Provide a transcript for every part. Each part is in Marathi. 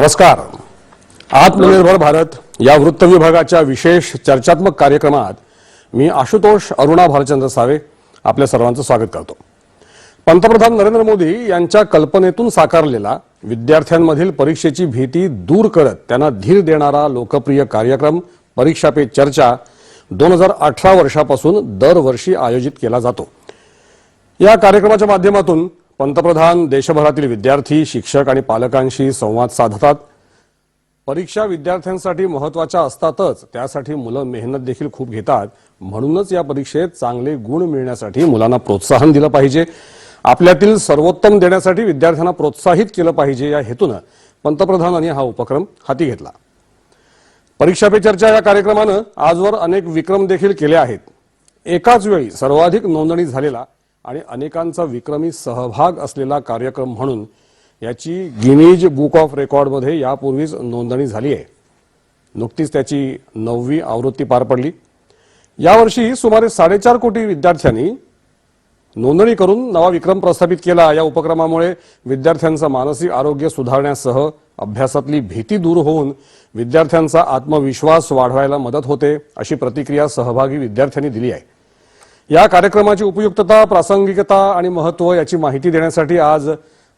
नमस्कार. आत्मनिर्भर भारत या वृत्त विभागाच्या विशेष चर्चात्मक कार्यक्रमात मी आशुतोष अरुणा भालचंद्र सावे आपल्या सर्वांचं स्वागत करतो. पंतप्रधान नरेंद्र मोदी यांच्या कल्पनेतून साकारलेला विद्यार्थ्यांमधील परीक्षेची भीती दूर करत त्यांना धीर देणारा लोकप्रिय कार्यक्रम परीक्षा पे चर्चा दोन हजार अठरा वर्षापासून दरवर्षी आयोजित केला जातो. या कार्यक्रमाच्या माध्यमातून पंतप्रधान देशभरातील विद्यार्थी शिक्षक आणि पालकांशी संवाद साधतात. परीक्षा विद्यार्थ्यांसाठी महत्त्वाच्या असतातच त्यासाठी मुलं मेहनत देखील खूप घेतात. म्हणूनच या परीक्षेत चांगले गुण मिळण्यासाठी मुलांना प्रोत्साहन दिलं पाहिजे. आपल्यातील सर्वोत्तम देण्यासाठी विद्यार्थ्यांना प्रोत्साहित केलं पाहिजे या हेतूनं पंतप्रधानांनी हा उपक्रम हाती घेतला. परीक्षा पे चर्चा या कार्यक्रमानं आजवर अनेक विक्रम देखील केले आहेत. एकाच वेळी सर्वाधिक नोंदणी झालेला आणि अनेकांचा विक्रमी सहभाग असलेला कार्यक्रम म्हणून याची गिनीज बुक ऑफ रेकॉर्डमध्ये यापूर्वीच नोंदणी झाली आहे. नुकतीच त्याची नववी आवृत्ती पार पडली. यावर्षी सुमारे साडेचार कोटी विद्यार्थ्यांनी नोंदणी करून नवा विक्रम प्रस्थापित केला. या उपक्रमामुळे विद्यार्थ्यांचं मानसिक आरोग्य सुधारण्यासह अभ्यासातली भीती दूर होऊन विद्यार्थ्यांचा आत्मविश्वास वाढवायला मदत होते अशी प्रतिक्रिया सहभागी विद्यार्थ्यांनी दिली आहे. या कार्यक्रमाची उपयुक्तता प्रासंगिकता आणि महत्त्व याची माहिती देण्यासाठी आज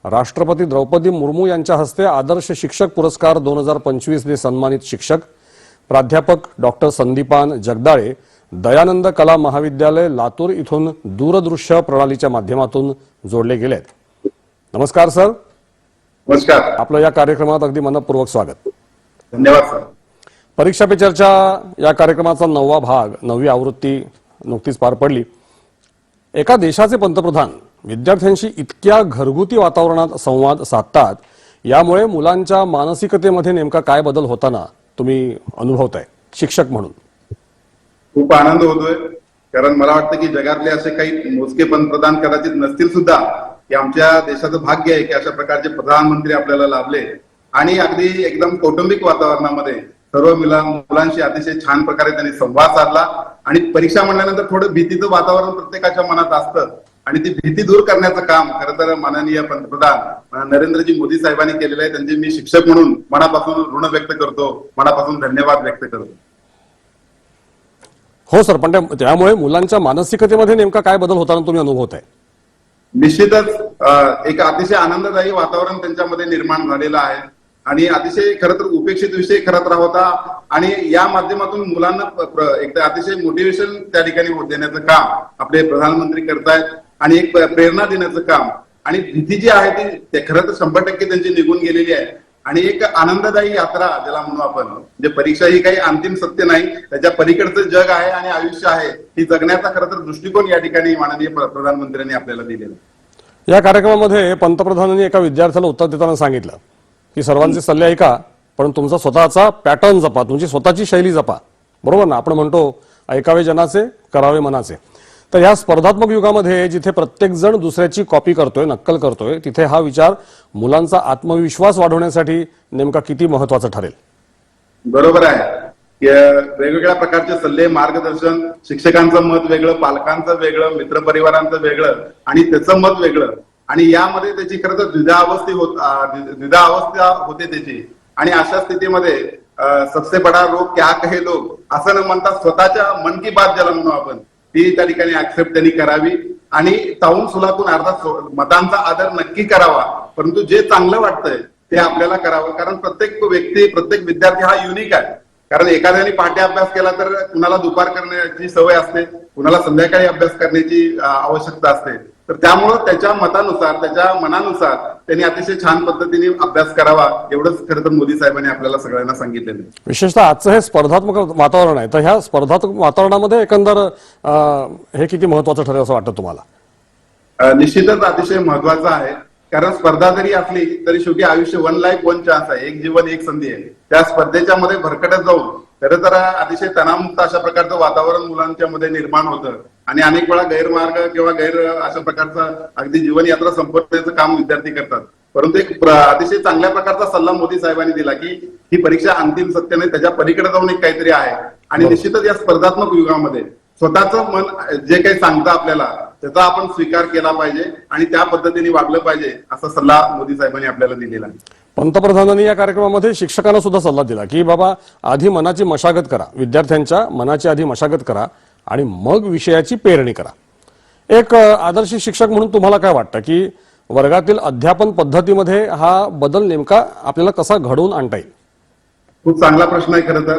राष्ट्रपती द्रौपदी मुर्मू यांच्या हस्ते आदर्श शिक्षक पुरस्कार दोन हजार पंचवीसने सन्मानित शिक्षक प्राध्यापक डॉक्टर संदीपान जगदाळे दयानंद कला महाविद्यालय लातूर इथून दूरदृश्य प्रणालीच्या माध्यमातून जोडले गेलेत. नमस्कार सर. नमस्कार. आपलं या कार्यक्रमात अगदी मनपूर्वक स्वागत. धन्यवाद सर. परीक्षा पे चर्चा या कार्यक्रमाचा नववा भाग नववी आवृत्ती नुकतीच पार पडली. एका देशाचे पंतप्रधान विद्यार्थ्यांशी इतक्या घरगुती वातावरणात संवाद साधतात यामुळे मुलांच्या मानसिकतेमध्ये नेमका काय बदल होताना तुम्ही अनुभवताय शिक्षक म्हणून. खूप आनंद होतोय कारण मला वाटतं की जगातले असे काही मोजके पंतप्रधान कदाचित नसतील सुद्धा की आमच्या देशाचं भाग्य आहे की अशा प्रकारचे प्रधानमंत्री आपल्याला लाभले. आणि अगदी एकदम कौटुंबिक वातावरणामध्ये सर्व मुला मुलांशी अतिशय छान प्रकारे त्यांनी संवाद साधला. आणि परीक्षा म्हणल्यानंतर थोडं भीतीचं वातावरण प्रत्येकाच्या मनात असतं. आणि ती भीती दूर करण्याचं काम खरं तर माननीय पंतप्रधान नरेंद्रजी मोदी साहेबांनी केलेलं आहे. त्यांचे मी शिक्षक म्हणून मनापासून ऋण व्यक्त करतो. मनापासून धन्यवाद व्यक्त करतो. हो सर पण त्या- त्यामुळे मुलांच्या मानसिकतेमध्ये नेमका काय बदल होताना तुम्ही अनुभवताय? निश्चितच अं, एक अतिशय आनंददायी वातावरण त्यांच्यामध्ये निर्माण झालेलं आहे. आणि अतिशय खरं तर उपेक्षित विषय खरा तर होता. आणि या माध्यमातून मुलांना एकदा एक अतिशय मोटिवेशन त्या ठिकाणी देण्याचं काम आपले प्रधानमंत्री करतायत आणि एक प्रेरणा देण्याचं काम. आणि भीती जी आहे ती खरं तर शंभर टक्के त्यांची निघून गेलेली आहे. आणि एक आनंददायी यात्रा ज्याला म्हणू आपण म्हणजे परीक्षा ही काही अंतिम सत्य नाही त्याच्या पलीकडचं जग आहे आणि आयुष्य आहे ही जगण्याचा खरं तर दृष्टिकोन या ठिकाणी माननीय प्रधानमंत्र्यांनी आपल्याला दिलेला या कार्यक्रमामध्ये पंतप्रधानांनी एका विद्यार्थ्याला उत्तर देताना सांगितलं. की सर्वांचे सल्ले ऐका पण तुमचा स्वतःचा पॅटर्न जपा तुमची स्वतःची शैली जपा. बरोबर ना? आपण म्हणतो ऐकावे जनाचे करावे मनाचे. तर ह्या स्पर्धात्मक युगामध्ये जिथे प्रत्येक जण दुसऱ्याची कॉपी करतोय नक्कल करतोय तिथे हा विचार मुलांचा आत्मविश्वास वाढवण्यासाठी नेमका किती महत्त्वाचा ठरेल? बरोबर आहे. वेगवेगळ्या प्रकारचे सल्ले मार्गदर्शन शिक्षकांचं मत वेगळं पालकांचं वेगळं मित्रपरिवारांचं वेगळं आणि त्याचं मत वेगळं. आणि यामध्ये त्याची खरं तर द्विधावस्थी होत द्विधावस्था होते त्याची. आणि अशा स्थितीमध्ये सबसे बडा लोक क्या कहे लोक असं न म्हणता स्वतःच्या मन की बात ज्याला म्हणू आपण ती त्या ठिकाणी ऍक्सेप्ट त्यांनी करावी. आणि ताऊन सुलातून अर्थात मतांचा आदर नक्की करावा. परंतु जे चांगलं वाटतंय ते आपल्याला करावं. कारण प्रत्येक व्यक्ती प्रत्येक विद्यार्थी हा युनिक आहे. कारण एखाद्याने पहाटे अभ्यास केला तर कुणाला दुपार करण्याची सवय असते कुणाला संध्याकाळी अभ्यास करण्याची आवश्यकता असते. तर त्यामुळं त्याच्या मतानुसार त्याच्या मनानुसार त्यांनी अतिशय छान पद्धतीने अभ्यास करावा एवढंच खरं तर मोदी साहेबांनी आपल्याला सगळ्यांना सांगितलेलं. विशेषतः आजचं हे स्पर्धात्मक वातावरण आहे. तर ह्या स्पर्धात्मक वातावरणामध्ये एकंदर हे किती महत्वाचं ठरेल असं वाटतं तुम्हाला? निश्चितच अतिशय महत्वाचं आहे. कारण स्पर्धा जरी असली तरी शेवटी आयुष्य वन लाईफ वन चान्स आहे. एक जीवन एक संधी आहे. त्या स्पर्धेच्या मध्ये भरकटत जाऊन खरं तर अतिशय तणावमुक्त अशा प्रकारचं वातावरण मुलांच्या मध्ये निर्माण होतं. आणि अनेक वेळा गैरमार्ग किंवा गैर अशा प्रकारचं अगदी जीवनयात्रा संपवण्याचं काम विद्यार्थी करतात. परंतु एक अतिशय चांगल्या प्रकारचा सल्ला मोदी साहेबांनी दिला की ही परीक्षा अंतिम सत्य नाही त्याच्या पलीकडे जाऊन एक काहीतरी आहे. आणि निश्चितच या स्पर्धात्मक युगामध्ये स्वतःचं मन जे काही सांगतं आपल्याला त्याचा आपण स्वीकार केला पाहिजे आणि त्या पद्धतीने वागलं पाहिजे असा सल्ला मोदी साहेबांनी आपल्याला दिलेला आहे. पंतप्रधानांनी या कार्यक्रमामध्ये शिक्षकांना सुद्धा सल्ला दिला की बाबा आधी मनाची मशागत करा. विद्यार्थ्यांच्या मनाची आधी मशागत करा. आणि मग विषयाची पेरणी करा. एक आदर्श शिक्षक म्हणून तुम्हाला काय वाटतं की वर्गातील अध्यापन पद्धतीमध्ये हा बदल नेमका आपल्याला कसा घडवून आणता येईल? खूप चांगला प्रश्न आहे खरं तर.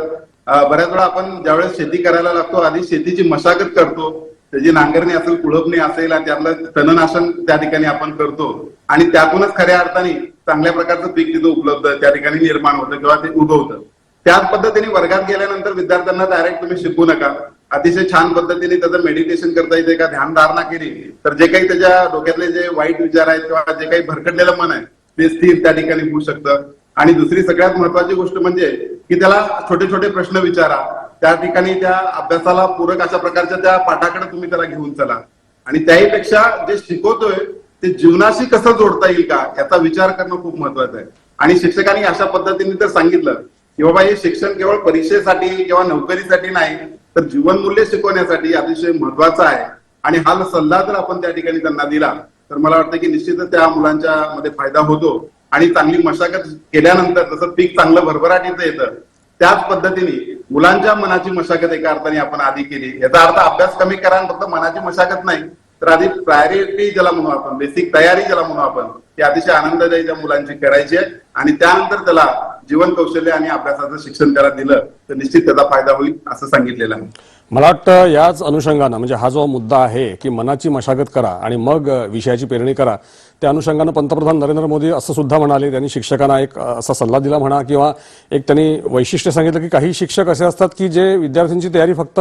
बऱ्याच वेळा आपण ज्यावेळेस शेती करायला लागतो आधी शेतीची मशागत करतो. त्याची नांगरणी असेल कुळपणी असेल आणि त्यातलं तणनाशन त्या ठिकाणी आपण करतो. आणि त्यातूनच खऱ्या अर्थाने चांगल्या प्रकारचं पीक तिथं उपलब्ध त्या ठिकाणी निर्माण होतं किंवा ते उगवतं. त्याच पद्धतीने वर्गात गेल्यानंतर विद्यार्थ्यांना डायरेक्ट तुम्ही शिकू नका. अतिशय छान पद्धतीने त्याचं मेडिटेशन करता येते का ध्यानधारणा केली तर जे काही त्याच्या डोक्यातले जे वाईट विचार आहेत किंवा जे काही भरकटलेलं मन आहे ते स्थिर त्या ठिकाणी होऊ शकतं. आणि दुसरी सगळ्यात महत्वाची गोष्ट म्हणजे की त्याला छोटे छोटे प्रश्न विचारा. त्या ठिकाणी त्या अभ्यासाला पूरक अशा प्रकारच्या त्या पाठाकडे तुम्ही त्याला घेऊन चला. आणि त्याही पेक्षा जे शिकवतोय ते जीवनाशी कसं जोडता येईल का याचा विचार करणं खूप महत्वाचं आहे. आणि शिक्षकांनी अशा पद्धतीने तर सांगितलं की बाबा हे शिक्षण केवळ परीक्षेसाठी किंवा नोकरीसाठी नाही तर जीवनमूल्य शिकवण्यासाठी अतिशय महत्वाचं आहे. आणि हा सल्ला जर आपण त्या ठिकाणी त्यांना दिला तर मला वाटतं की निश्चितच त्या मुलांच्या मध्ये फायदा होतो. आणि चांगली मशागत केल्यानंतर जसं पीक चांगलं भरभराटीचं येतं त्याच पद्धतीने मुलांच्या मनाची मशागत एका अर्थाने आपण आधी केली. याचा अर्थ अभ्यास कमी करा फक्त मनाची मशागत नाही. तर आधी प्रायोरिटी ज्याला म्हणू आपण बेसिक तयारी ज्याला म्हणू आपण ती अतिशय आनंददायी त्या मुलांची करायची आहे. आणि त्यानंतर त्याला जीवन कौशल्य आणि अभ्यासाचं शिक्षण त्याला दिलं तर निश्चित त्याचा फायदा होईल असं सांगितलेलं आहे. मला वाटतं याच अनुषंगानं म्हणजे हा जो मुद्दा आहे की मनाची मशागत करा आणि मग विषयाची पेरणी करा त्या अनुषंगानं पंतप्रधान नरेंद्र मोदी असं सुद्धा म्हणाले. त्यांनी शिक्षकांना एक असा सल्ला दिला म्हणा किंवा एक त्यांनी वैशिष्ट्य सांगितलं की काही शिक्षक असे असतात की जे विद्यार्थ्यांची तयारी फक्त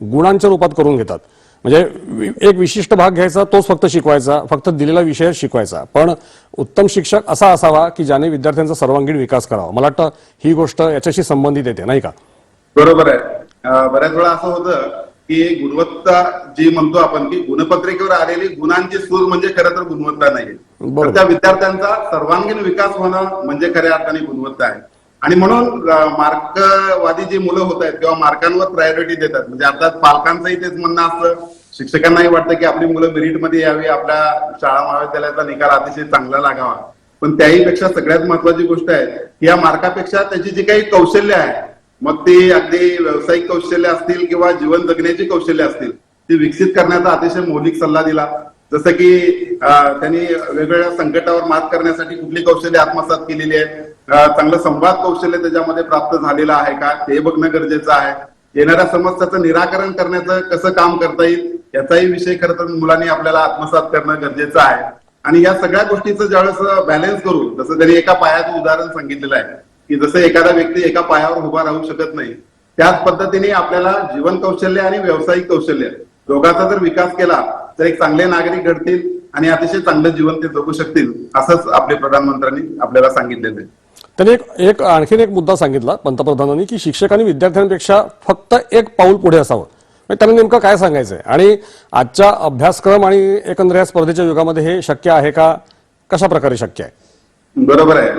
गुणांच्या रूपात करून घेतात. म्हणजे एक विशिष्ट भाग घ्यायचा तोच फक्त शिकवायचा फक्त दिलेला विषय शिकवायचा. पण उत्तम शिक्षक असा असावा की ज्याने विद्यार्थ्यांचा सर्वांगीण विकास करावा. मला वाटतं ही गोष्ट याच्याशी संबंधित येते नाही का? बरोबर आहे. बऱ्याच वेळा असं होतं की गुणवत्ता जी म्हणतो आपण की गुणपत्रिकेवर आलेली गुणांची सूज म्हणजे खरं तर गुणवत्ता नाही. तर त्या विद्यार्थ्यांचा सर्वांगीण विकास होणं म्हणजे खऱ्या अर्थाने गुणवत्ता आहे. आणि म्हणून मार्कवादी जी मुलं होत आहेत किंवा मार्कांवर प्रायोरिटी देतात म्हणजे अर्थात पालकांचंही तेच म्हणणं असतं शिक्षकांनाही वाटतं की आपली मुलं मेरिटमध्ये यावी आपल्या शाळा महाविद्यालयाचा निकाल अतिशय चांगला लागावा. पण त्याही पेक्षा सगळ्यात महत्वाची गोष्ट आहे की या मार्कापेक्षा त्याची जी काही कौशल्य आहे मग ती अगदी व्यावसायिक कौशल्य असतील किंवा जीवन जगण्याची कौशल्य असतील ती विकसित करण्याचा अतिशय मौलिक सल्ला दिला. जसं की त्यांनी वेगवेगळ्या संकटावर मात करण्यासाठी कुठली कौशल्य आत्मसात केलेली आहेत चांगलं संवाद कौशल्य त्याच्यामध्ये प्राप्त झालेलं आहे का ते बघणं गरजेचं आहे. येणाऱ्या समस्याचं निराकरण करण्याचं कसं काम करता येईल याचाही विषय खरं तर मुलांनी आपल्याला आत्मसात करणं गरजेचं आहे. आणि या सगळ्या गोष्टीचं ज्यावेळेस बॅलन्स करू जसं त्यांनी एका पायाचं उदाहरण सांगितलेलं आहे की जसं एखादा व्यक्ती एका पायावर उभा राहू शकत नाही त्याच पद्धतीने आपल्याला जीवन कौशल्य आणि व्यावसायिक कौशल्य दोघांचा जर विकास केला तर एक चांगले नागरिक घडतील आणि अतिशय चांगलं जीवन ते जगू शकतील असंच आपले प्रधानमंत्र्यांनी आपल्याला सांगितलेलं आहे. त्यांनी एक एक आणखीन एक मुद्दा सांगितला पंतप्रधानांनी की शिक्षकांनी विद्यार्थ्यांपेक्षा फक्त एक पाऊल पुढे असावं. म्हणजे त्यांना नेमकं काय सांगायचंय? आणि आजच्या अभ्यासक्रम आणि एकंदर या स्पर्धेच्या युगामध्ये हे शक्य आहे का? कशा प्रकारे शक्य आहे? बरोबर आहे.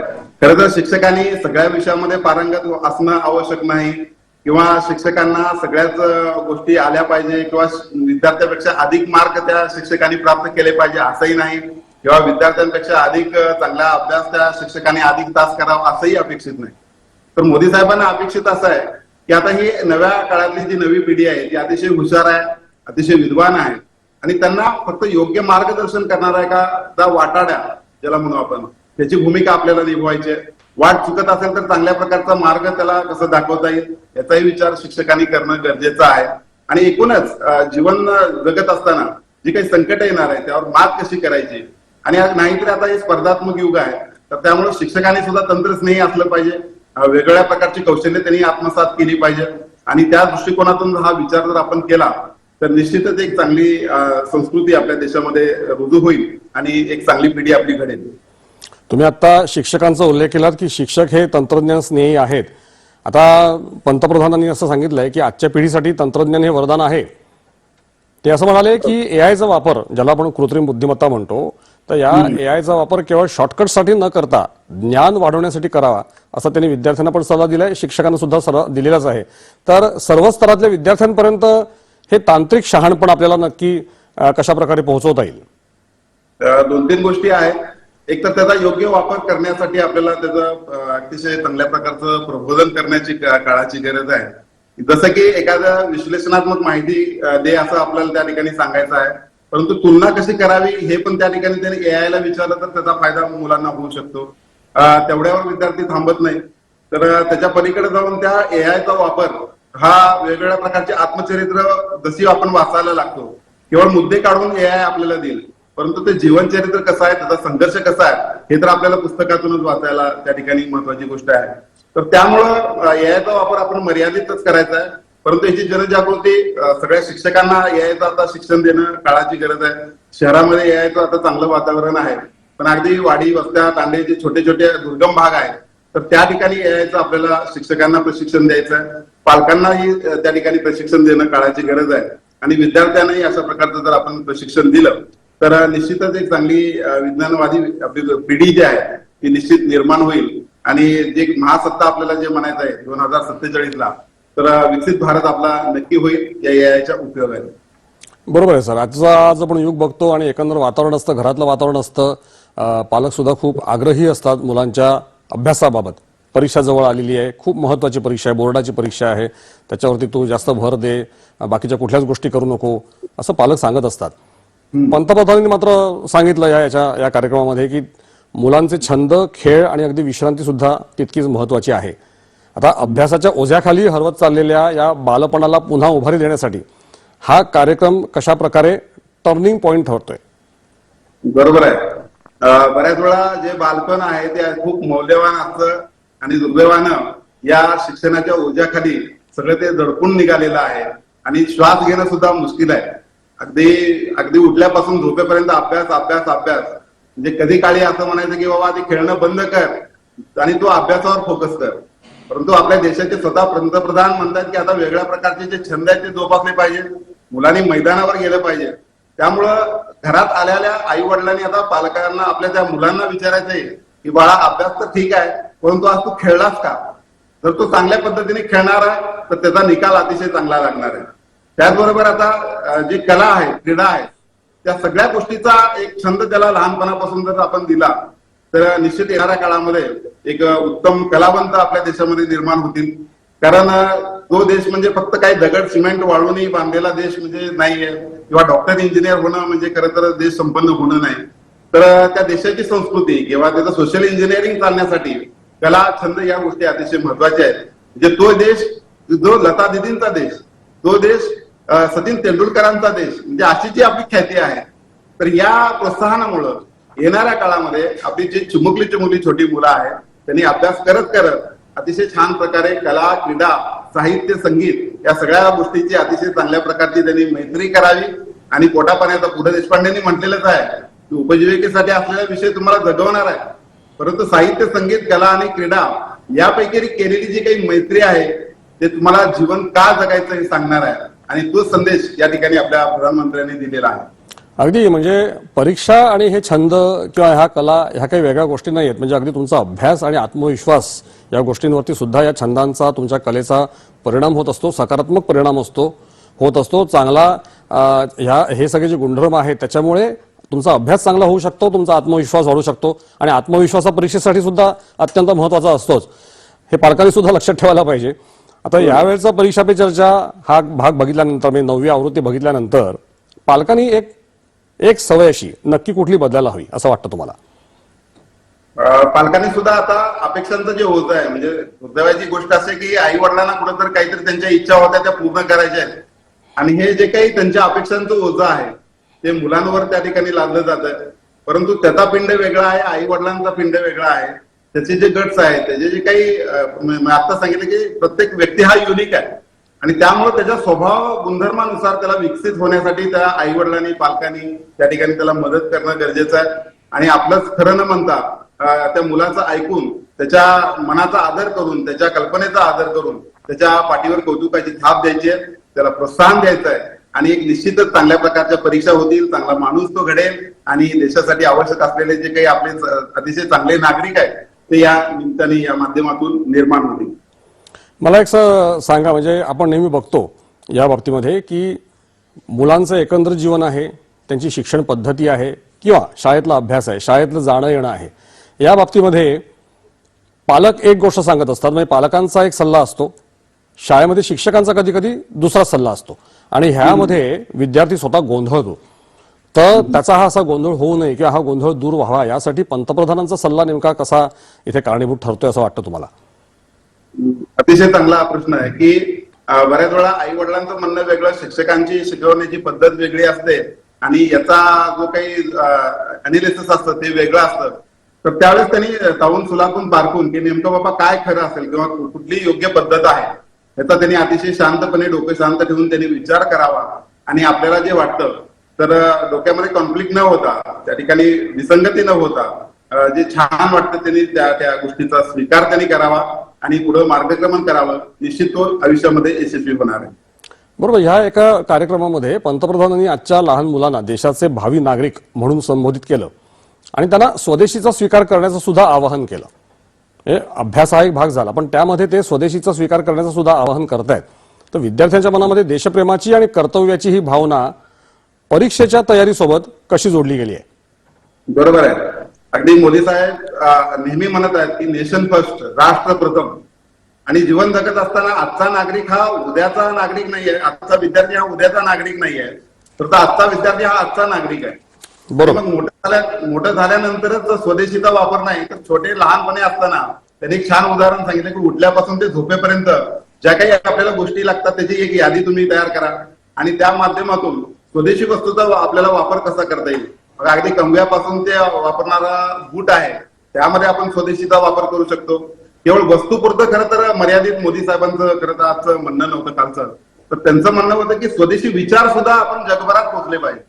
खरं तर शिक्षकांनी सगळ्या विषयामध्ये पारंगत असणं आवश्यक नाही किंवा शिक्षकांना सगळ्याच गोष्टी आल्या पाहिजे किंवा विद्यार्थ्यापेक्षा अधिक मार्क त्या शिक्षकांनी प्राप्त केले पाहिजे असंही नाही किंवा विद्यार्थ्यांपेक्षा अधिक चांगला अभ्यास त्या शिक्षकांनी अधिक तास करावा असंही अपेक्षित नाही. तर मोदी साहेबांना अपेक्षित असं आहे की आता ही नव्या काळातली जी नवी पिढी आहे ती अतिशय हुशार आहे अतिशय विद्वान आहे. आणि त्यांना फक्त योग्य मार्गदर्शन करणार आहे का त्या वाटाड्या ज्याला म्हणू आपण त्याची भूमिका आपल्याला निभवायची आहे. वाट चुकत असेल तर चांगल्या प्रकारचा मार्ग त्याला कसं दाखवता येईल याचाही विचार शिक्षकांनी करणं गरजेचं आहे. आणि एकूणच जीवन जगत असताना जी काही संकट येणार आहे त्यावर मात कशी करायची? आणि आज नाहीतरी आता हे स्पर्धात्मक युग आहे तर त्यामुळे शिक्षकांनी सुद्धा तंत्रस्नेही असलं पाहिजे. वेगवेगळ्या प्रकारची कौशल्य त्यांनी आत्मसात केली पाहिजे. आणि त्या दृष्टिकोनातून हा विचार जर आपण केला तर निश्चितच एक चांगली संस्कृती आपल्या देशामध्ये रुजू होईल आणि एक चांगली पिढी आपली घडेल. तुम्ही आता शिक्षकांचा उल्लेख केलात की शिक्षक हे तंत्रज्ञान स्नेही आहेत. आता पंतप्रधानांनी असं सांगितलंय की आजच्या पिढीसाठी तंत्रज्ञान हे वरदान आहे. ते असं म्हणाले की एआयचा वापर ज्याला आपण कृत्रिम बुद्धिमत्ता म्हणतो तर या एआयचा वापर केवळ शॉर्टकटसाठी न करता ज्ञान वाढवण्यासाठी करावा असा त्यांनी विद्यार्थ्यांना पण सल्ला दिलाय. शिक्षकांना सुद्धा सल्ला दिलेलाच आहे. तर सर्व स्तरातल्या विद्यार्थ्यांपर्यंत हे तांत्रिक शहाणपण आपल्याला नक्की कशा प्रकारे पोहोचवता येईल? दोन तीन गोष्टी आहेत. एक तर त्याचा योग्य वापर करण्यासाठी आपल्याला त्याचं अतिशय चांगल्या प्रकारचं प्रबोधन करण्याची काळाची गरज आहे. जसं की एखाद्या विश्लेषणात्मक माहिती दे असं आपल्याला त्या ठिकाणी सांगायचं आहे. परंतु तुलना कशी करावी हे पण त्या ठिकाणी त्यांनी एआय ला विचारलं तर त्याचा फायदा मुलांना होऊ शकतो. तेवढ्यावर विद्यार्थी थांबत नाही तर त्याच्या पलीकडे जाऊन त्या एआयचा वापर हा वेगवेगळ्या प्रकारचे आत्मचरित्र जशी आपण वाचायला लागतो केवळ मुद्दे काढून एआय आपल्याला देईल. परंतु ते जीवनचरित्र कसं आहे त्याचा संघर्ष कसा आहे हे तर आपल्याला पुस्तकातूनच वाचायला त्या ठिकाणी महत्वाची गोष्ट आहे. तर त्यामुळं एआयचा वापर आपण मर्यादितच करायचा आहे. परंतु याची जनजागृती अं, सगळ्या शिक्षकांना यायचं आता शिक्षण देणं काळाची गरज आहे. शहरामध्ये यायचं आता चांगलं वातावरण आहे. पण अगदी वाडी वस्त्या तांडे जे छोटे छोटे दुर्गम भाग आहेत तर त्या ठिकाणी यायचं आपल्याला शिक्षकांना प्रशिक्षण द्यायचं. पालकांनाही त्या ठिकाणी प्रशिक्षण देणं काळाची गरज आहे. आणि विद्यार्थ्यांनाही अशा प्रकारचं जर आपण प्रशिक्षण दिलं तर निश्चितच एक चांगली विज्ञानवादी आपली पिढी जी आहे ती निश्चित निर्माण होईल. आणि जे महासत्ता आपल्याला जे म्हणायचं आहे दोन हजार सत्तेचाळीसला तर विकसित भारत आपला नक्की होईल या याच्या उपयोगाने. बरोबर आहे सर. आजचा आज आपण युग बघतो आणि एकंदर वातावरण असतं घरातलं वातावरण असतं. पालक सुद्धा खूप आग्रही असतात मुलांच्या अभ्यासाबाबत. परीक्षा जवळ आलेली आहे. खूप महत्वाची परीक्षा आहे बोर्डाची परीक्षा आहे. त्याच्यावरती तू जास्त भर दे. बाकीच्या कुठल्याच गोष्टी करू नको असं पालक सांगत असतात. पंतप्रधानांनी मात्र सांगितलं या याच्या या कार्यक्रमामध्ये की मुलांचे छंद खेळ आणि अगदी विश्रांती सुद्धा तितकीच महत्वाची आहे. आता अभ्यासाच्या ओझ्याखाली हरवत चाललेल्या या बालपणाला पुन्हा उभारी देण्यासाठी हा कार्यक्रम कशा प्रकारे टर्निंग पॉइंट ठरतोय? बरोबर आहे. बऱ्याच वेळा जे बालपण आहे ते खूप मौल्यवान असतं आणि दुर्दैवानं या शिक्षणाच्या ओझ्याखाली सगळं ते दडपून निघालेलं आहे आणि श्वास घेणं सुद्धा मुश्किल आहे. अगदी अगदी उठल्यापासून झोपेपर्यंत अभ्यास अभ्यास अभ्यास. म्हणजे कधी काळी असं म्हणायचं की बाबा ते खेळणं बंद कर आणि तो अभ्यासावर फोकस कर. परंतु आपल्या देशाचे स्वतः पंतप्रधान म्हणतात की आता वेगळ्या प्रकारचे जे छंद आहेत ते जोपासले पाहिजे. मुलांनी मैदानावर गेलं पाहिजे. त्यामुळं घरात आलेल्या आई वडिलांनी आता पालकांना आपल्या त्या मुलांना विचारायचं आहे की बाळा अभ्यास तर ठीक आहे परंतु आज तू खेळलास का? जर तो चांगल्या पद्धतीने खेळणार आहे तर त्याचा निकाल अतिशय चांगला लागणार आहे. त्याचबरोबर आता जी कला आहे क्रीडा आहे त्या सगळ्या गोष्टीचा एक छंद त्याला लहानपणापासून जर आपण दिला तर निश्चित येणाऱ्या काळामध्ये एक उत्तम कलावंत आपल्या देशामध्ये निर्माण होतील. कारण तो देश म्हणजे फक्त काही दगड सिमेंट वाळूनही बांधलेला देश म्हणजे नाहीये. किंवा डॉक्टर इंजिनियर होणं म्हणजे खरं तर देश संपन्न होणं नाही. तर त्या देशाची संस्कृती किंवा त्याचं सोशल इंजिनिअरिंग चालण्यासाठी कला छंद या गोष्टी अतिशय महत्त्वाच्या आहेत. म्हणजे तो देश जो लता दिदींचा देश तो देश सचिन तेंडुलकरांचा देश म्हणजे अशी जी आपली ख्याती आहे. तर या प्रोत्साहनामुळं येणाऱ्या काळामध्ये आपली जी चिमुकली चिमुकली छोटी मुलं आहेत त्यांनी अभ्यास करत करत अतिशय छान प्रकारे कला क्रीडा साहित्य संगीत या सगळ्या गोष्टीची अतिशय चांगल्या प्रकारची त्यांनी मैत्री करावी. आणि पोटापाण्याचा पुढे देशपांडेंनी म्हटलेलंच आहे की उपजीविकेसाठी असलेला विषय तुम्हाला जगवणार आहे. परंतु साहित्य संगीत कला आणि क्रीडा यापैकी केलेली जी काही मैत्री आहे ते तुम्हाला जीवन का जगायचं हे सांगणार आहे? आणि तोच संदेश या ठिकाणी आपल्या प्रधानमंत्र्यांनी दिलेला आहे. अगदी म्हणजे परीक्षा आणि हे छंद किंवा ह्या कला ह्या काही वेगळ्या गोष्टी नाही आहेत. म्हणजे अगदी तुमचा अभ्यास आणि आत्मविश्वास या गोष्टींवरती सुद्धा या छंदांचा तुमच्या कलेचा परिणाम होत असतो सकारात्मक परिणाम असतो होत असतो. चांगला ह्या हे सगळे जे गुणधर्म आहेत त्याच्यामुळे तुमचा अभ्यास चांगला होऊ शकतो तुमचा आत्मविश्वास वाढू शकतो आणि आत्मविश्वास हा परीक्षेसाठी सुद्धा अत्यंत महत्त्वाचा असतोच. हे पालकांनी सुद्धा लक्षात ठेवायला पाहिजे. आता यावेळेचा परीक्षा पे चर्चा हा भाग बघितल्यानंतर म्हणजे नववी आवृत्ती बघितल्यानंतर पालकांनी एक एक सवय अशी नक्की कुठली बदलायला हवी असं वाटतं तुम्हाला? पालकांनी सुद्धा आता अपेक्षांचं जे होत आहे म्हणजे दुर्दैवाची गोष्ट असे की आई वडिलांना कुठेतरी काहीतरी त्यांच्या इच्छा होत्या त्या पूर्ण करायच्या आहेत. आणि हे जे काही त्यांच्या अपेक्षांचं ओझं आहे ते मुलांवर त्या ठिकाणी लादलं जात आहे. परंतु त्याचा पिंड वेगळा आहे आई वडिलांचा पिंड वेगळा आहे त्याचे जे गट्स आहेत त्याचे जे काही आता सांगितलं की प्रत्येक व्यक्ती हा युनिक आहे. आणि त्यामुळे त्याच्या स्वभाव गुणधर्मानुसार त्याला विकसित होण्यासाठी त्या आई वडिलांनी पालकांनी त्या ठिकाणी त्याला मदत करणं गरजेचं आहे. आणि आपलंच खरं न म्हणता त्या मुलाचं ऐकून त्याच्या मनाचा आदर करून त्याच्या कल्पनेचा आदर करून त्याच्या पाठीवर कौतुकाची थाप द्यायची आहे त्याला प्रोत्साहन द्यायचं आहे. आणि एक निश्चितच चांगल्या प्रकारच्या परीक्षा होतील चांगला माणूस तो घडेल. आणि देशासाठी आवश्यक असलेले जे काही आपले अतिशय चांगले नागरिक आहेत ते या निमित्ताने या माध्यमातून निर्माण होतील. मला एक स- सांगा म्हणजे आपण नेहमी बघतो या बाबतीमध्ये की मुलांचं एकंदर जीवन आहे त्यांची शिक्षण पद्धती आहे किंवा शाळेतला अभ्यास आहे शाळेतलं जाणं येणं आहे. या बाबतीमध्ये पालक एक गोष्ट सांगत असतात म्हणजे पालकांचा एक सल्ला असतो. शाळेमध्ये शिक्षकांचा कधी कधी दुसरा सल्ला असतो. आणि ह्यामध्ये विद्यार्थी स्वतः गोंधळतो. तर त्याचा हा असा गोंधळ होऊ नये किंवा हा गोंधळ दूर व्हावा यासाठी पंतप्रधानांचा सल्ला नेमका कसा इथे कारणीभूत ठरतोय असं वाटतं तुम्हाला? अतिशय चांगला हा प्रश्न आहे की बऱ्याच वेळा आई वडिलांचं म्हणणं वेगळं शिक्षकांची शिकवण्याची पद्धत वेगळी असते आणि याचा जो काही अनालिसिस असतं ते वेगळं असतं. तर त्यावेळेस त्यांनी जाऊन सुलाखून पारखून की नेमकं बाबा काय खरं असेल किंवा कुठली योग्य पद्धत आहे याचा त्यांनी अतिशय शांतपणे डोकं शांत ठेवून त्यांनी विचार करावा आणि आपल्याला जे वाटतं तर डोक्यामध्ये कॉन्फ्लिक्ट न होता त्या ठिकाणी विसंगती न होता जे छान वाटतं त्यांनी त्या त्या गोष्टीचा स्वीकार त्यांनी करावा. आणि पुढे मार्गक्रमण करावं निश्चित तो आयुष्यामध्ये यशस्वी होणार आहे. बरोबर ह्या एका कार्यक्रमामध्ये पंतप्रधानांनी आजच्या लहान मुलांना देशाचे भावी नागरिक म्हणून संबोधित केलं आणि त्यांना स्वदेशीचा स्वीकार करण्याचं सुद्धा आवाहन केलं. हे अभ्यास हा एक भाग झाला पण त्यामध्ये ते स्वदेशीचा स्वीकार करण्याचं सुद्धा आवाहन करतायत. तर विद्यार्थ्यांच्या मनामध्ये देशप्रेमाची आणि कर्तव्याची ही भावना परीक्षेच्या तयारीसोबत कशी जोडली गेली आहे? बरोबर आहे. अगदी मोदी साहेब नेहमी म्हणत आहेत की नेशन फर्स्ट राष्ट्र प्रथम. आणि जीवन जगत असताना आजचा नागरिक हा उद्याचा नागरिक नाहीये. आजचा विद्यार्थी हा उद्याचा नागरिक नाहीये. तर तो आजचा विद्यार्थी हा आजचा नागरिक आहे. बरोबर. मग मोठं झाल्या मोठं झाल्यानंतरच स्वदेशीचा वापर नाही तर छोटे लहानपणी असताना त्यांनी एक छान उदाहरण सांगितलं की उठल्यापासून ते झोपेपर्यंत ज्या काही आपल्याला गोष्टी लागतात त्याची एक यादी तुम्ही तयार करा. आणि त्या माध्यमातून स्वदेशी वस्तूचा आपल्याला वापर कसा करता येईल? मग अगदी कंगव्यापासून ते वापरणारा बूट आहे त्यामध्ये आपण स्वदेशीचा वापर करू शकतो. केवळ वस्तूपुरतं खरं तर मर्यादित मोदी साहेबांचं खरं तर आजचं म्हणणं नव्हतं कालचं. तर त्यांचं म्हणणं होतं की स्वदेशी विचार सुद्धा आपण जगभरात पोहोचले पाहिजे.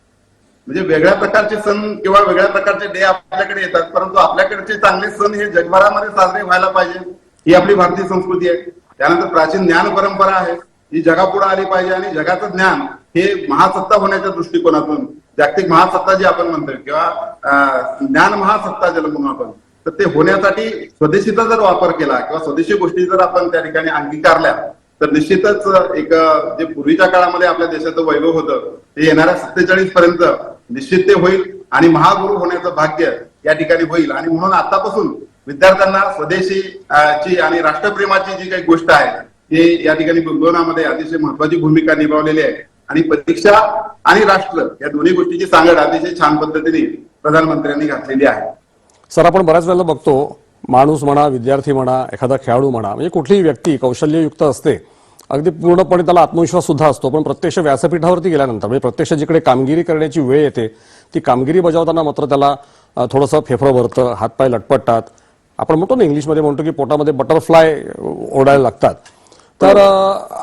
म्हणजे वेगळ्या प्रकारचे सण किंवा वेगळ्या प्रकारचे डे आपल्याकडे येतात परंतु आपल्याकडचे चांगले सण हे जगभरामध्ये साजरे व्हायला पाहिजे ही आपली भारतीय संस्कृती आहे. त्यानंतर प्राचीन ज्ञान परंपरा आहे ही जगापुढे आली पाहिजे आणि जगाचं ज्ञान हे महासत्ता होण्याच्या दृष्टिकोनातून जागतिक महासत्ता जी आपण म्हणतोय किंवा ज्ञान महासत्ता ज्याला म्हणून आपण तर ते होण्यासाठी स्वदेशीचा जर वापर केला किंवा स्वदेशी गोष्टी जर आपण त्या ठिकाणी अंगीकारल्या तर निश्चितच एक जे पूर्वीच्या काळामध्ये आपल्या देशाचं वैभव होतं ते येणाऱ्या सत्तेचाळीस पर्यंत निश्चित ते होईल आणि महागुरु होण्याचं भाग्य या ठिकाणी होईल. आणि म्हणून आतापासून विद्यार्थ्यांना स्वदेशी ची आणि राष्ट्रप्रेमाची जी काही गोष्ट आहे ती या ठिकाणी गुंतवण्यामध्ये अतिशय महत्वाची भूमिका निभावलेली आहे. आणि परीक्षा आणि राष्ट्र या दोन्ही गोष्टीची सांगड अतिशय छान पद्धतीने प्रधानमंत्र्यांनी घातलेली आहे. सर आपण बऱ्याच वेळेला बघतो माणूस म्हणा विद्यार्थी म्हणा एखादा खेळाडू म्हणा म्हणजे कुठलीही व्यक्ती कौशल्ययुक्त असते अगदी पूर्णपणे त्याला आत्मविश्वास सुद्धा असतो पण प्रत्यक्ष व्यासपीठावरती गेल्यानंतर म्हणजे प्रत्यक्ष जिकडे कामगिरी करण्याची वेळ येते ती कामगिरी बजावताना मात्र त्याला थोडंसं फेफरं भरतं हातपाय लटपटतात. आपण म्हणतो ना इंग्लिशमध्ये म्हणतो की पोटामध्ये बटरफ्लाय ओढायला लागतात. तर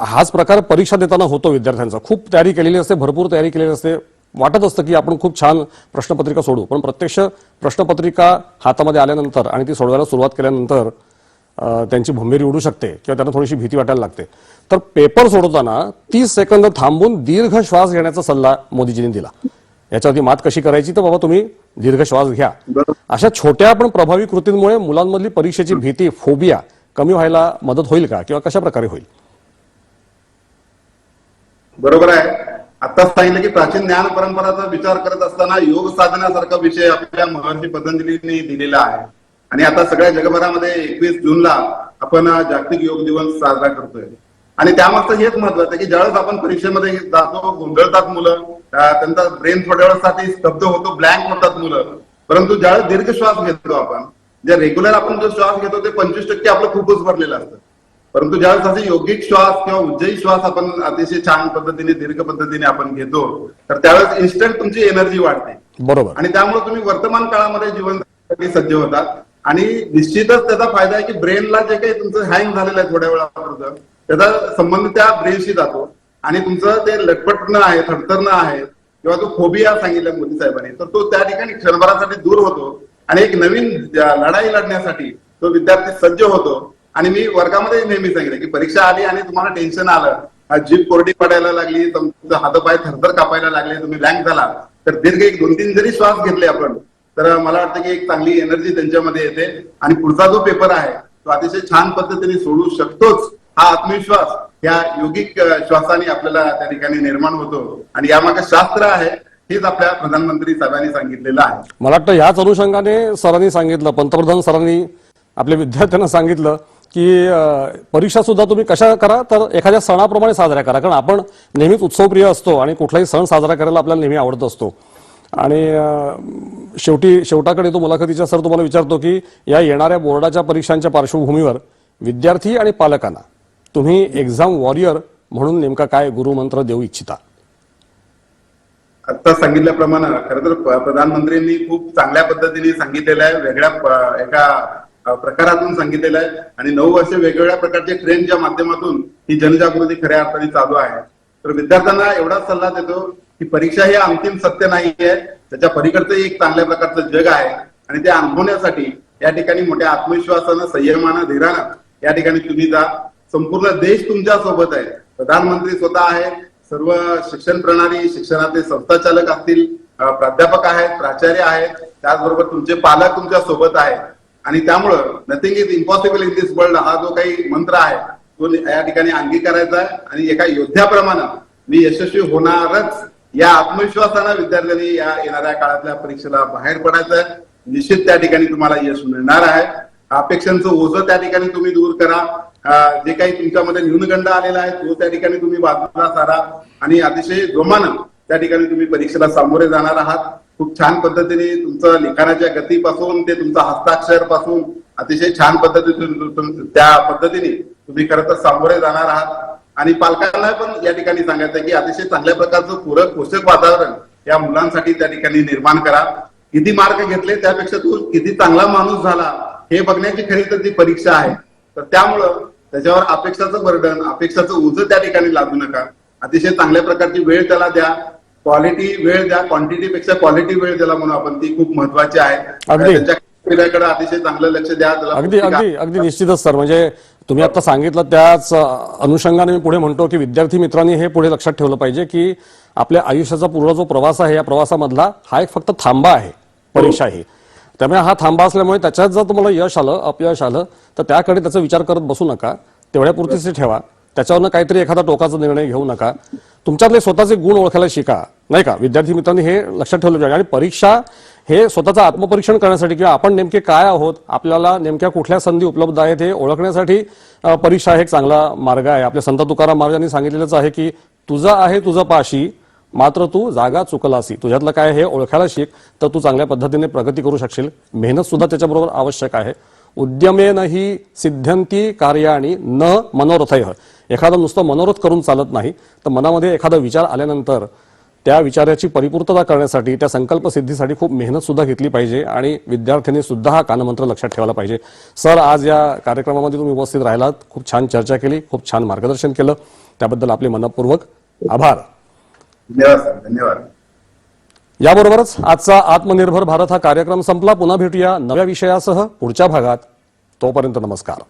हाच प्रकार परीक्षा देताना होतो विद्यार्थ्यांचा. खूप तयारी केलेली असते भरपूर तयारी केलेली असते. वाटत असतं की आपण खूप छान प्रश्नपत्रिका सोडू. पण प्रत्यक्ष प्रश्नपत्रिका हातामध्ये आल्यानंतर आणि ती सोडवायला सुरुवात केल्यानंतर त्यांची भंभेरी उडू शकते किंवा त्यांना थोडीशी भीती वाटायला लागते. तर पेपर सोडवताना तीस सेकंद थांबून दीर्घ श्वास घेण्याचा सल्ला मोदीजींनी दिला. याच्यावरती मात कशी करायची? तर बाबा तुम्ही दीर्घ श्वास घ्या. अशा छोट्या पण प्रभावी कृतींमुळे मुलांमधली परीक्षेची भीती फोबिया कमी व्हायला मदत होईल का? किंवा कशा प्रकारे होईल? बरोबर आहे. आता सांगितलं की प्राचीन ज्ञान परंपराचा विचार करत असताना योग साधण्यासारखा विषय आपल्या महर्षी पतंजलीने दिलेला आहे. आणि आता सगळ्या जगभरामध्ये एकवीस जूनला आपण जागतिक योग दिवस साजरा करतोय. आणि त्यामागचं हेच महत्वाचं आहे की ज्यावेळेस आपण परीक्षेमध्ये जातो गोंधळतात मुलं त्यांचा ब्रेन थोड्या वेळासाठी स्तब्ध होतो ब्लँक होतात मुलं. परंतु ज्यावेळेस दीर्घ श्वास घेतो आपण जे रेग्युलर आपण जो श्वास घेतो ते पंचवीस टक्के आपलं फुफ्फुस भरलेलं असतं. परंतु ज्यावेळेस असे योगिक श्वास किंवा उज्जयी श्वास आपण अतिशय छान पद्धतीने दीर्घ पद्धतीने आपण घेतो तर त्यावेळेस इन्स्टंट तुमची एनर्जी वाढते. बरोबर. आणि त्यामुळे तुम्ही वर्तमान काळामध्ये जीवन सज्ज होतात. आणि निश्चितच त्याचा फायदा आहे की ब्रेनला जे काही तुमचं हँग झालेलं आहे थोड्या वेळापर्यंत त्याचा संबंध त्या ब्रेनशी जातो. आणि तुमचं ते लटपटणं आहे थरथरणं आहे किंवा जो फोबिया सांगितलं मोदी साहेबांनी तर तो त्या ठिकाणी क्षणभरासाठी दूर होतो. आणि एक नवीन लढाई लढण्यासाठी तो विद्यार्थी सज्ज होतो. आणि मी वर्गामध्ये नेहमी सांगितलं की परीक्षा आली आणि तुम्हाला टेन्शन आलं. जीप कोरडी पडायला लागली तुमचं हातपाय थरथर कापायला लागले तुम्ही बँक झाला. तर दीर्घ एक दोन तीन जरी श्वास घेतले आपण तर मला वाटतं की एक चांगली एनर्जी त्यांच्यामध्ये येते. आणि पुढचा जो पेपर आहे तो अतिशय छान पद्धतीने सोडू शकतोच हा आत्मविश्वास. या योगिक श्वासाने आपल्याला त्या ठिकाणी निर्माण होतो. आणि यामागे शास्त्र आहे. हेच आपल्या प्रधानमंत्री साहेबांनी सांगितलेलं आहे. मला वाटतं ह्याच अनुषंगाने सरांनी सांगितलं पंतप्रधान सरांनी आपल्या विद्यार्थ्यांना सांगितलं की परीक्षा सुद्धा तुम्ही कशा करा तर एखाद्या सणाप्रमाणे साजऱ्या करा. कारण आपण नेहमीच उत्सवप्रिय असतो आणि कुठलाही सण साजरा करायला आपल्याला नेहमी आवडत असतो. आणि शेवटी शेवटाकडे तो मुलाखतीच्या सर तुम्हाला विचारतो की या येणाऱ्या बोर्डाच्या परीक्षांच्या पार्श्वभूमीवर विद्यार्थी आणि पालकांना तुम्ही एक्झाम वॉरियर म्हणून नेमका काय गुरुमंत्र देऊ इच्छिता? आता सांगितल्याप्रमाणे खरं तर प्रधानमंत्र्यांनी खूप चांगल्या पद्धतीने सांगितलेलं आहे वेगळ्या एका प्रकारातून सांगितलेलं आहे. आणि नऊ वर्ष वेगवेगळ्या प्रकारचे ट्रेनच्या माध्यमातून ही जनजागृती खऱ्या अर्थाने चालू आहे. तर विद्यार्थ्यांना एवढाच सल्ला देतो की परीक्षा हे अंतिम सत्य नाही आहे त्याच्या पलीकडचं एक चांगल्या प्रकारचं जग आहे. आणि ते अनुभवण्यासाठी या ठिकाणी मोठ्या आत्मविश्वासानं संयमानं धीरानं या ठिकाणी तुम्ही जा. संपूर्ण देश तुमच्यासोबत आहे. प्रधानमंत्री स्वतः आहेत सर्व शिक्षण प्रणाली शिक्षणातले संस्थाचालक असतील प्राध्यापक आहेत प्राचार्य आहेत त्याचबरोबर तुमचे पालक तुमच्यासोबत आहेत. आणि त्यामुळं nothing is impossible in this world हा जो काही मंत्र आहे तो या ठिकाणी अंगीकारायचा आहे. आणि एका योद्ध्याप्रमाणे मी यशस्वी होणारच या आत्मविश्वासानं विद्यार्थ्यांनी या येणाऱ्या काळातल्या परीक्षेला बाहेर पडायचं निश्चित त्या ठिकाणी तुम्हाला यश मिळणार आहे. अपेक्षांचं ओझं त्या ठिकाणी तुम्ही दूर करा. जे काही तुमच्यामध्ये न्यूनगंड आलेला आहे तो त्या ठिकाणी तुम्ही बाजूला सारा. आणि अतिशय जोमानं त्या ठिकाणी तुम्ही परीक्षेला सामोरे जाणार आहात. खूप छान पद्धतीने तुमचं लिखाणाच्या गतीपासून ते तुमचा हस्ताक्षरपासून अतिशय छान पद्धतीतून त्या पद्धतीने तुम्ही खरं तर सामोरे जाणार आहात. आणि पालकांना पण या ठिकाणी सांगायचं की अतिशय चांगल्या प्रकारचं पूरक पोषक वातावरण या मुलांसाठी त्या ठिकाणी निर्माण करा. किती मार्क घेतले त्यापेक्षा तू किती चांगला माणूस झाला हे बघण्याची खरी तर ती परीक्षा आहे. तर त्यामुळं त्याच्यावर अपेक्षाचं बर्डन अपेक्षाचं ओझं त्या ठिकाणी लादू नका. अतिशय चांगल्या प्रकारची वेळ त्याला द्या. क्वालिटी वेळ द्या. क्वांटिटी पेक्षा क्वालिटी वेळ द्याला म्हणून आपण. ती खूप महत्वाची आहे. पिढ्याकडे अतिशय चांगलं लक्ष द्या. अगदी अगदी अगदी निश्चितच सर. म्हणजे तुम्ही आता सांगितलं त्याच अनुषंगाने मी पुढे म्हणतो की विद्यार्थी मित्रांनी हे पुढे लक्षात ठेवलं पाहिजे की आपल्या आयुष्याचा पूर्ण जो प्रवास आहे या प्रवासामधला हा एक फक्त थांबा आहे. परीक्षा ही. त्यामुळे हा थांबा असल्यामुळे त्याच्यात जर तुम्हाला यश आलं अपयश आलं तर त्याकडे त्याचा विचार करत बसू नका. तेवढ्यापुरतीच ते ठेवा. त्याच्यावरनं काहीतरी एखादा टोकाचा निर्णय घेऊ नका. तुमच्यातले स्वतःचे गुण ओळखायला शिका नाही का? विद्यार्थी मित्रांनी हे लक्षात ठेवलं पाहिजे. आणि परीक्षा हे स्वतःचं आत्मपरीक्षण करण्यासाठी किंवा आपण नेमके काय आहोत आपल्याला नेमक्या कुठल्या संधी उपलब्ध आहेत हे ओळखण्यासाठी परीक्षा हे एक चांगला मार्ग आहे. आपल्या संत तुकाराम महाराजांनी सांगितलेलंच आहे की तुझं आहे तुझं पाशी मात्र तू जागा चुकलासी. तुझ्यातलं काय हे ओळखायला शिक तर तू चांगल्या पद्धतीने प्रगती करू शकशील. मेहनत सुद्धा त्याच्याबरोबर आवश्यक आहे. उद्यमेनही सिद्ध्यंती कार्याणी न मनोरथय एखादं नुसतं मनोरथ करून चालत नाही तर मनामध्ये एखादा विचार आल्यानंतर त्या विचाराची परिपूर्तता करण्यासाठी त्या संकल्प सिद्धीसाठी खूप मेहनत सुद्धा घेतली पाहिजे आणि विद्यार्थ्यांनी सुद्धा हा कानमंत्र लक्षात ठेवायला पाहिजे. सर आज या कार्यक्रमामध्ये तुम्ही उपस्थित राहिलात. खूप छान चर्चा केली खूप छान मार्गदर्शन केलं. त्याबद्दल आपले मनपूर्वक आभार. धन्यवाद सर. धन्यवाद. याबरोबरच आजचा आत्मनिर्भर भारत हा कार्यक्रम संपला. पुन्हा भेटूया नव्या विषयासह पुढच्या भागात. तोपर्यंत नमस्कार.